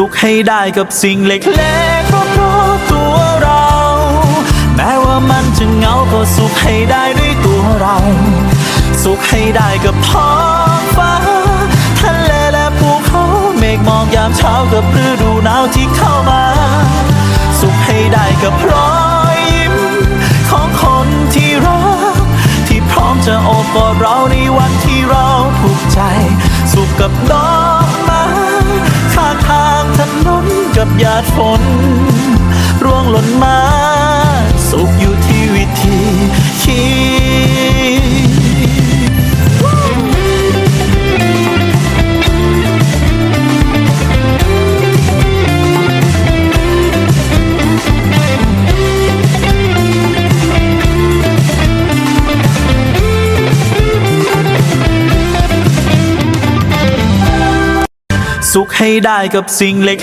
สุขให้ได้กับสิ่งเล็กๆรอบๆตัวเรา แม้ว่ามันจะเหงาก็สุขให้ได้ด้วยตัวเรา สุขให้ได้กับท้องฟ้าทะเลและภูเขาเมฆมอกยามเช้ากับฤดูหนาวที่เข้ามา สุขให้ได้กับรอยยิ้มของคนที่รัก ที่พร้อมจะโอบกอดเราในวันที่เราทุกข์ใจ สุขกับดอก กับหยาดฝน ร่วงหล่นมา สุขอยู่ที่วิธีคิดสุขให้ได้กับสิ่งเล็ก